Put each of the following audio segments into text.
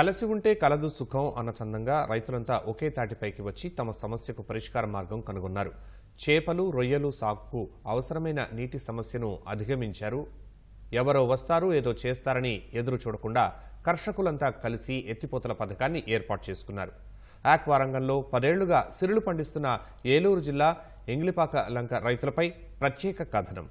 కలిసి ఉంటే కలదు సుఖం అన్న చందంగా రైతులంతా ఒకే తాటిపైకి వచ్చి తమ సమస్యకు పరిష్కార మార్గం కనుగొన్నారు. చేపలు రొయ్యలు సాగుకు అవసరమైన నీటి సమస్యను అధిగమించారు. ఎవరో వస్తారు ఏదో చేస్తారని ఎదురు చూడకుండా కర్షకులంతా కలిసి ఎత్తిపోతల పథకాన్ని ఏర్పాటు చేసుకున్నారు. ఆక్వా రంగంలో పదేళ్ళుగా సిరులు పండిస్తున్న ఏలూరు జిల్లా ఎంగిలిపాక లంక రైతులపై ప్రత్యేక కథనం.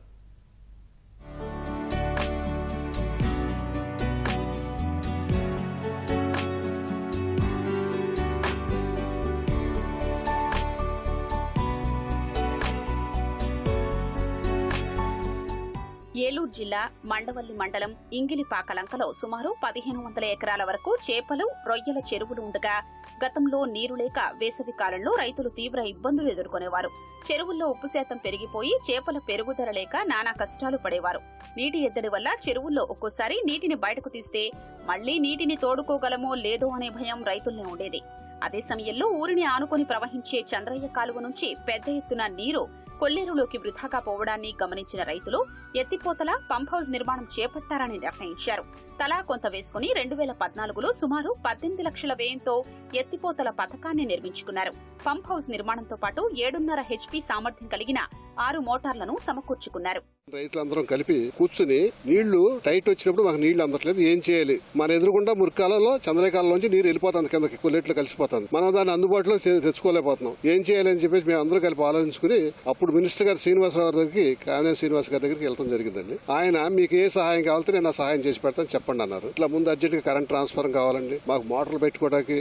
ఏలూరు జిల్లా మండవల్లి మండలం ఇంగిలిపాకలంకలో సుమారు పదిహేను వందల ఎకరాల వరకు చేపలు రొయ్యల చెరువులు ఉండగా గతంలో నీరు లేక వేసవి కాలంలో రైతులు తీవ్ర ఇబ్బందులు ఎదుర్కొనేవారు. చెరువుల్లో ఉప్పు శాతం పెరిగిపోయి చేపల పెరుగుదల లేక నానా కష్టాలు పడేవారు. నీటి ఎద్దడి వల్ల చెరువుల్లో ఒక్కోసారి నీటిని బయటకు తీస్తే మళ్ళీ నీటిని తోడుకోగలమో లేదో అనే భయం రైతుల్ని ఉండేది. అదే సమయంలో ఊరిని ఆనుకొని ప్రవహించే చంద్రయ్య కాలువ నుంచి పెద్ద ఎత్తున నీరు కొల్లేరులోకి వృధాగా పోవడాన్ని గమనించిన రైతులు ఎత్తిపోతల పంప్ హౌస్ నిర్మాణం చేపట్టారని నిర్ణయించారు. తలా కొంత వేసుకుని రెండు వేల పద్నాలుగులో సుమారు పద్దెనిమిది లక్షల వ్యయంతో ఎత్తిపోతల పథకాన్ని నిర్మించుకున్నారు. పంప్ హౌస్ నిర్మాణంతో పాటు ఏడున్నర హెచ్పీ సామర్థ్యం కలిగిన ఆరు మోటార్లను సమకూర్చుకున్నారు. రైతులందరం కలిపి కూర్చుని నీళ్ళు టైట్ వచ్చినప్పుడు మాకు నీళ్ళు అందట్లేదు ఏం చేయాలి? మన ఎదురుకుండా మురికాలలో చంద్రకాలలోంచి నీరు వెళ్ళిపోతుంది కిందకి కొల్లెట్లు కలిసిపోతుంది. మనం దాన్ని అందుబాటులో తెచ్చుకోలేకపోతున్నాం. ఏం చేయాలి అని చెప్పేసి మేము అందరూ కలిపి ఆలోచించుకుని అప్పుడు మినిస్టర్ గారు శ్రీనివాసరావు దగ్గరికి కామినే శ్రీనివాస్ గారి దగ్గరికి వెళ్తాం జరిగిందండి. ఆయన మీకు ఏ సహాయం కావాలంటే నేను ఆ సహాయం చేసి పెడతాను చెప్పండి అన్నారు. ఇట్లా ముందు అర్జెంట్గా కరెంట్ ట్రాన్స్ఫర్ కావాలండి. మాకు మోటార్లు పెట్టుకోవడానికి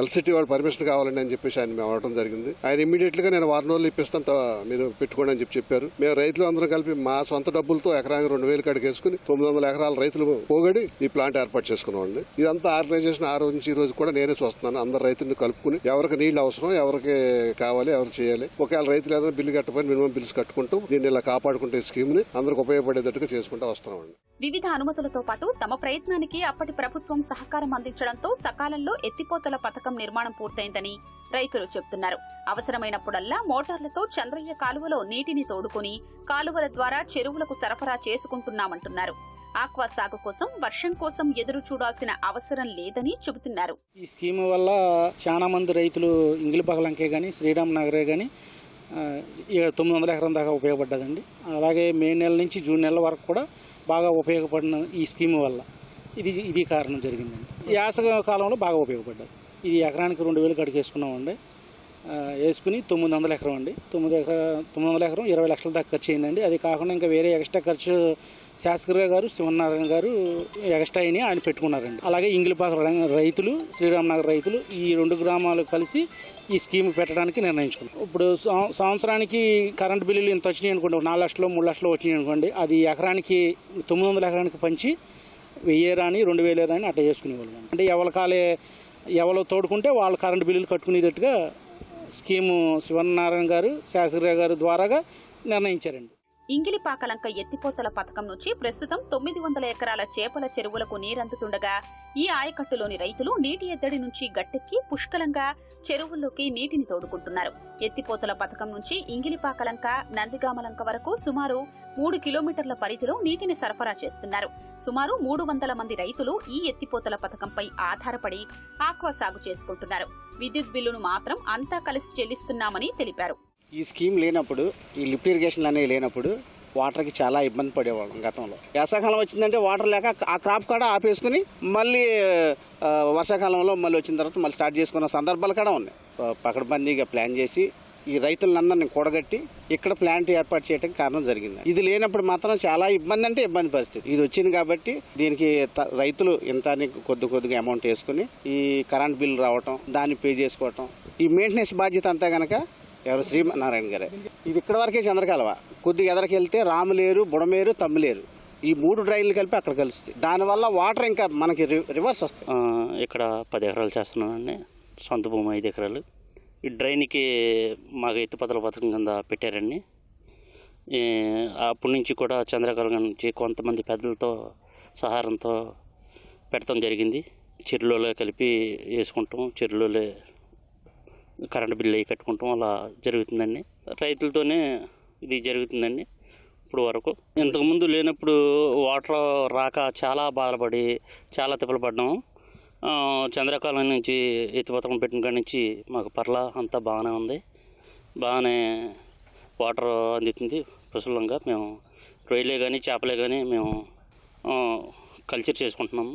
ఎల్సిటీ వాళ్ళు పర్మిషన్ కావాలండి అని చెప్పేసి ఆయన మేము అవడం జరిగింది. ఆయన ఇమీడియట్గా నేను వారం రోజులు ఇప్పిస్తాను మీరు పెట్టుకోండి అని చెప్పి చెప్పారు. మేము రైతులు అందరం కలిపి మా సొంత డబ్బులతో ఎకరానికి రెండు వేలు కాడికి వేసుకుని తొమ్మిది వందల ఎకరాల రైతులు పోగడి ఈ ప్లాంట్ ఏర్పాటు చేసుకున్నామండి. ఇదంతా ఆర్గనైజేషన్ ఆ రోజు నుంచి ఈ రోజు కూడా నేనే చూస్తున్నాను. అందరు రైతులను కలుపుకుని ఎవరికి నీళ్ళు అవసరం ఎవరికి కావాలి ఎవరు చేయాలి. ఒకవేళ రైతులు ఏదైనా బిల్లు కట్టపోయి మినిమం బిల్స్ కట్టుకుంటూ దీన్ని ఇలా కాపాడుకుంటే స్కీమ్ని అందరికి ఉపయోగపడేటట్టుగా చేసుకుంటూ వస్తున్నామండి. వివిధ అనుమతులతో పాటు తమ ప్రయత్నానికి అప్పటి ప్రభుత్వం సహకారం అందించడంతో సకాలంలో ఎత్తిపోతల పథకం నిర్మాణం పూర్తయిందని రైతులు చెబుతున్నారు అవసరమైనప్పుడల్లా మోటార్లతో చంద్రయ్య కాలువలో నీటిని తోడుకుని కాలువల ద్వారా చెరువులకు సరఫరా చేసుకుంటున్నామంటున్నారు. ఆక్వా సాగు కోసం వర్షం కోసం ఎదురు చూడాల్సిన అవసరం లేదని చెబుతున్నారు. ఈ స్కీమ్ వల్ల చాలా మంది రైతులు ఇంగిలిపగలంకే కానీ శ్రీరామ్ నగరే కానీ తొమ్మిది వందల ఎకరం దాకా ఉపయోగపడ్డదండి. అలాగే మే నెల నుంచి జూన్ నెల వరకు కూడా బాగా ఉపయోగపడిన ఈ స్కీమ్ వల్ల ఇది ఇది కారణం జరిగిందండి. యాస కాలంలో బాగా ఉపయోగపడ్డది. ఇది ఎకరానికి రెండు వేలు కడిగేసుకున్నామండి. వేసుకుని తొమ్మిది వందల ఎకరం అండి. తొమ్మిది ఎకరం తొమ్మిది వందల ఎకరం ఇరవై లక్షల దాకా ఖర్చు అయిందండి. అది కాకుండా ఇంకా వేరే ఎక్స్ట్రా ఖర్చు శాస్త్రి గారు శివనారాయణ గారు ఎక్స్ట్రా అయినాయి ఆయన పెట్టుకున్నారండి. అలాగే ఇంగిలిపాక రైతులు శ్రీరామనగర్ రైతులు ఈ రెండు గ్రామాలు కలిసి ఈ స్కీమ్ పెట్టడానికి నిర్ణయించుకున్నాం. ఇప్పుడు సంవత్సరానికి కరెంట్ బిల్లులు ఇంత వచ్చినాయి అనుకోండి నాలుగు లక్షలు మూడు లక్షలు వచ్చినాయి అనుకోండి అది ఎకరానికి తొమ్మిది వందల ఎకరానికి పంచి వెయ్యి రాని రెండు వేలు రాని అట్లా చేసుకునేవాళ్ళం. అంటే ఎవరి కాలే ఎవరు తోడుకుంటే వాళ్ళు కరెంట్ బిల్లులు కట్టుకునేటట్టుగా స్కీము శివనారాయణ గారు శాస్త్రి గారు ద్వారాగా నిర్ణయించారండి. ఇంగిలిపాకలంక ఎత్తిపోతల పథకం నుంచి ప్రస్తుతం తొమ్మిది వందల ఎకరాల చేపల చెరువులకు నీరందుతుండగా ఈ ఆయకట్టులోని రైతులు నీటి ఎద్దడి నుంచి గట్టెక్కి పుష్కలంగా చెరువుల్లోకి నీటిని తోడుకుంటున్నారు. ఎత్తిపోతల పథకం నుంచి ఇంగిలిపాకలంక నందిగామలంక వరకు సుమారు మూడు కిలోమీటర్ల పరిధిలో నీటిని సరఫరా చేస్తున్నారు. సుమారు మూడు వందల మంది రైతులు ఈ ఎత్తిపోతల పథకంపై ఆధారపడి ఆక్వా సాగు చేసుకుంటున్నారు. విద్యుత్ బిల్లును మాత్రం అంతా కలిసి చెల్లిస్తున్నామని తెలిపారు. ఈ స్కీమ్ లేనప్పుడు ఈ లిఫ్ట్ ఇరిగేషన్ అనేవి లేనప్పుడు వాటర్కి చాలా ఇబ్బంది పడేవాళ్ళం గతంలో. వేసవకాలం వచ్చిందంటే వాటర్ లేక ఆ క్రాప్ కూడా ఆపేసుకుని మళ్ళీ వర్షాకాలంలో మళ్ళీ వచ్చిన తర్వాత మళ్ళీ స్టార్ట్ చేసుకున్న సందర్భాలు కూడా ఉన్నాయి. పకడ్బందీగా ప్లాన్ చేసి ఈ రైతులందరినీ కూడగట్టి ఇక్కడ ప్లాంట్ ఏర్పాటు చేయడం కారణం జరిగింది. ఇది లేనప్పుడు మాత్రం చాలా ఇబ్బంది అంటే ఇబ్బంది పరిస్థితి. ఇది వచ్చింది కాబట్టి దీనికి త- రైతులు ఇంత కొద్ది కొద్దిగా అమౌంట్ వేసుకుని ఈ కరెంట్ బిల్ రావటం దాన్ని పే చేసుకోవటం ఈ మెయింటెనెన్స్ బాధ్యత అంతా కనుక ఎవరు? శ్రీనారాయణ గారే. ఇది ఇక్కడ వరకే చంద్రకాలవ. కొద్దిగా ఎదరికి వెళ్తే రాములేరు బుడమేరు తమ్ములేరు. ఈ మూడు డ్రైన్లు కలిపి అక్కడ కలుస్తాయి. దానివల్ల వాటర్ ఇంకా మనకి రివర్స్ వస్తాయి. ఇక్కడ పది ఎకరాలు చేస్తున్నామండి. సొంత భూమి ఐదు ఎకరాలు. ఈ డ్రైన్కి మాకు ఎత్తుపతల పథకం కింద పెట్టారండి. అప్పటి నుంచి కూడా చంద్రకళ నుంచి కొంతమంది పెద్దలతో సహారంతో పెట్టడం జరిగింది. చెరువులో కలిపి వేసుకుంటాం చెరువులో కరెంటు బిల్లు అవి కట్టుకుంటాం అలా జరుగుతుందండి. రైతులతోనే ఇది జరుగుతుందండి ఇప్పుడు వరకు. ఇంతకుముందు లేనప్పుడు వాటర్ రాక చాలా బాధపడి చాలా తిప్పలు పడ్డాము. చంద్రకాలం నుంచి ఎత్తిపోతలం పెట్టిన కాడి నుంచి మాకు పర్ల అంతా బాగానే ఉంది. బాగానే వాటర్ అందుతుంది పుష్కలంగా మేము రొయ్యలే కానీ చేపలే కానీ మేము కల్చర్ చేసుకుంటున్నాము.